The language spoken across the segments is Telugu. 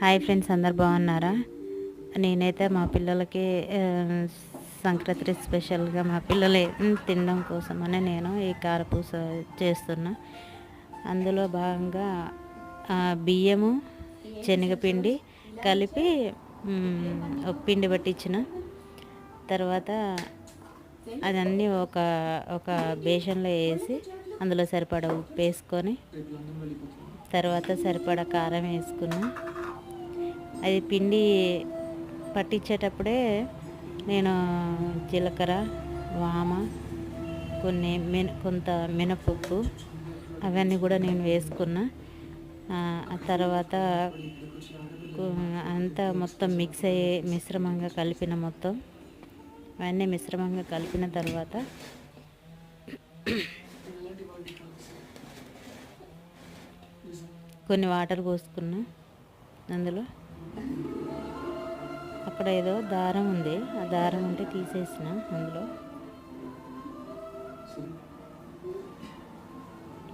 హాయ్ ఫ్రెండ్స్ అందరు బాగున్నారా? నేనైతే మా పిల్లలకి సంక్రాంతి స్పెషల్గా మా పిల్లలు తినడం కోసమని నేను ఈ కారపూస చేస్తున్నా. అందులో భాగంగా బియ్యము శనగపిండి కలిపి పిండి పట్టించిన తర్వాత అదన్నీ ఒక ఒక బేషన్లో వేసి అందులో సరిపడా ఉప్పు వేసుకొని తర్వాత సరిపడా కారం వేసుకున్నా. అది పిండి పట్టించేటప్పుడే నేను జీలకర్ర వామ కొన్ని మిన కొంత మినపప్పు అవన్నీ కూడా నేను వేసుకున్నా. ఆ తర్వాత అంతా మొత్తం మిక్స్ అయ్యి మిశ్రమంగా కలిపిన మొత్తం అవన్నీ మిశ్రమంగా కలిపిన తర్వాత కొన్ని వాటర్ పోసుకున్నా అందులో. అక్కడ ఏదో దారం ఉంది. ఆ దారం ఉంటే తీసేసిన అందులో.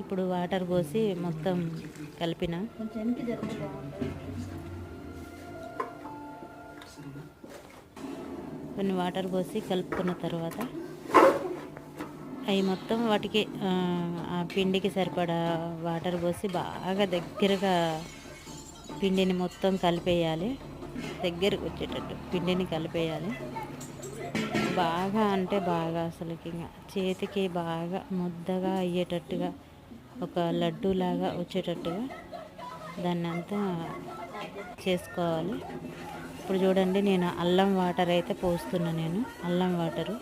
ఇప్పుడు వాటర్ పోసి మొత్తం కలిపిన. కొన్ని వాటర్ పోసి కలుపుకున్న తర్వాత అవి మొత్తం వాటికి ఆ, ఆ పిండికి సరిపడా వాటర్ పోసి బాగా దగ్గరగా పిండిని మొత్తం కలిపేయాలి. దగ్గరకు వచ్చేటట్టు పిండిని కలిపేయాలి. బాగా అంటే బాగా అసలుకి ఇంకా చేతికి బాగా ముద్దగా అయ్యేటట్టుగా ఒక లడ్డూలాగా వచ్చేటట్టుగా దాన్ని అంతా చేసుకోవాలి. ఇప్పుడు చూడండి నేను అల్లం వాటర్ అయితే పోస్తున్నా నేను. అల్లం వాటరు.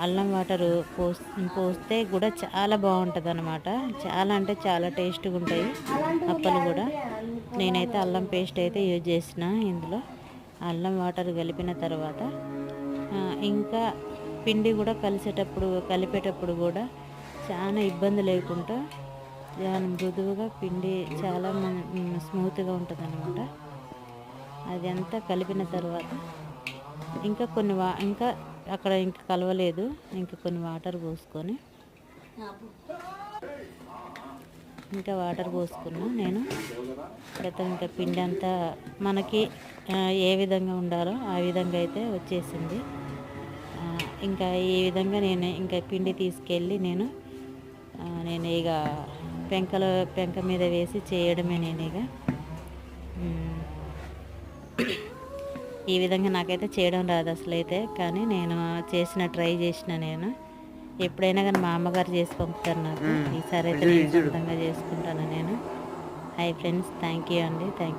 అల్లం వాటరు పోస్ పోస్తే కూడా చాలా బాగుంటుంది అనమాట చాలా అంటే చాలా టేస్ట్గా ఉంటాయి అప్పలు కూడా. నేనైతే అల్లం పేస్ట్ అయితే యూజ్ చేసిన ఇందులో. అల్లం వాటర్ కలిపిన తర్వాత ఇంకా పిండి కూడా కలిసేటప్పుడు కలిపేటప్పుడు కూడా చాలా ఇబ్బంది లేకుండా చాలా మృదువుగా పిండి చాలా స్మూత్గా ఉంటుంది అనమాట అది అంతా కలిపిన తర్వాత ఇంకా కొన్ని వా ఇంకా అక్కడ ఇంకా కలవలేదు. ఇంకా కొన్ని వాటర్ పోసుకొని. ఇంకా వాటర్ పోసుకున్నా నేను. తర్వాత ఇంకా పిండి అంతా మనకి ఏ విధంగా ఉండాలో ఆ విధంగా అయితే వచ్చేసింది. ఇంకా ఈ విధంగా నేను ఇంకా పిండి తీసుకెళ్ళి నేను నేను ఇక పెంకలో పెంక మీద వేసి చేయడమే నేను ఇక ఈ విధంగా నాకైతే చేయడం రాదు అసలు అయితే కానీ నేను చేసిన ట్రై చేసిన నేను. ఎప్పుడైనా కానీ మా అమ్మగారు చేసి పంపుతారు నాకు. ఈసారి అయితే నేను సొంతంగా చేసుకుంటాను నేను. హాయ్ ఫ్రెండ్స్ థ్యాంక్ యూ అండి. థ్యాంక్